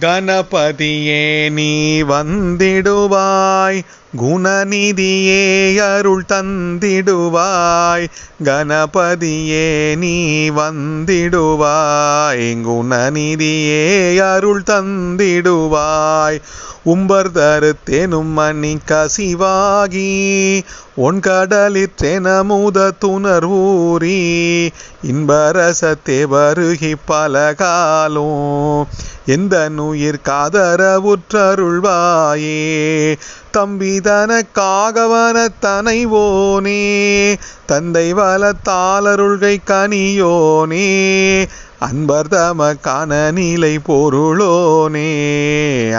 கணபதியே நீ வந்திடுவாய். குணநிதியே அருள் தந்திடுவாய். கணபதியே நீ வந்திடுவாய். குணநிதியே அருள் தந்திடுவாய். உம்பர் தருத்தேனும் மணி கசிவாகி. உன் கடலிற்றென முத துணர்வூரி இன்பரசத்தே வருகி பலகாலும் எந்த நுயிர் காதர உற்றருள்வாயே. தனைவோனே தந்தை வளத்தாளருள்கை கனியோனே. அன்பர் தமக்கான நிலை பொருளோனே.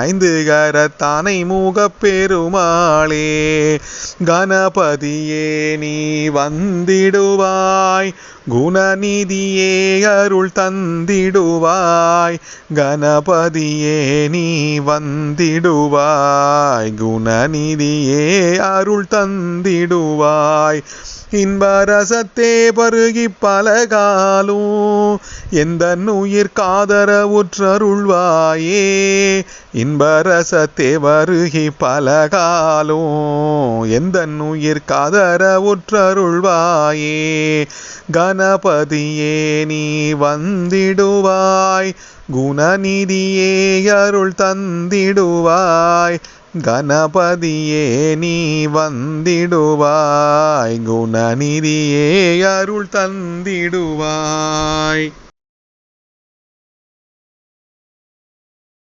ஐந்து கரத்தானை மூகப் பெருமாளே கணபதியே நீ வந்திடுவாய். குணநிதியே அருள் தந்திடுவாய். கணபதியே நீ வந்திடுவாய். குணநிதியே அருள் தந்திடுவாய். இன்பரசத்தே பருகி பலகாலும் எந்த உயிர் காதர உற்றருள்வாயே இன்ப இன்பரசத்தே வருகி பலகாலும் எந்த உயிர் காதர உற்றருள்வாயே? கணபதியே நீ வந்திடுவாய். குணநிதியே அருள் தந்திடுவாய். கணபதியே நீ வந்திடுவாய். குணநிதியே அருள் தந்திடுவாய்.